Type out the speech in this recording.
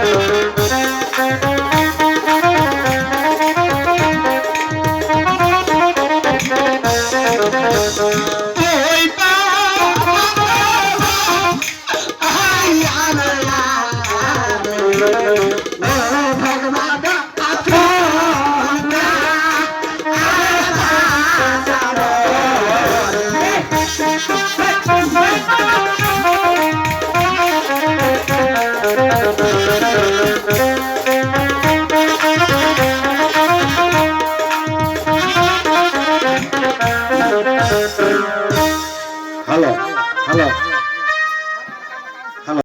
Música Hello, hello.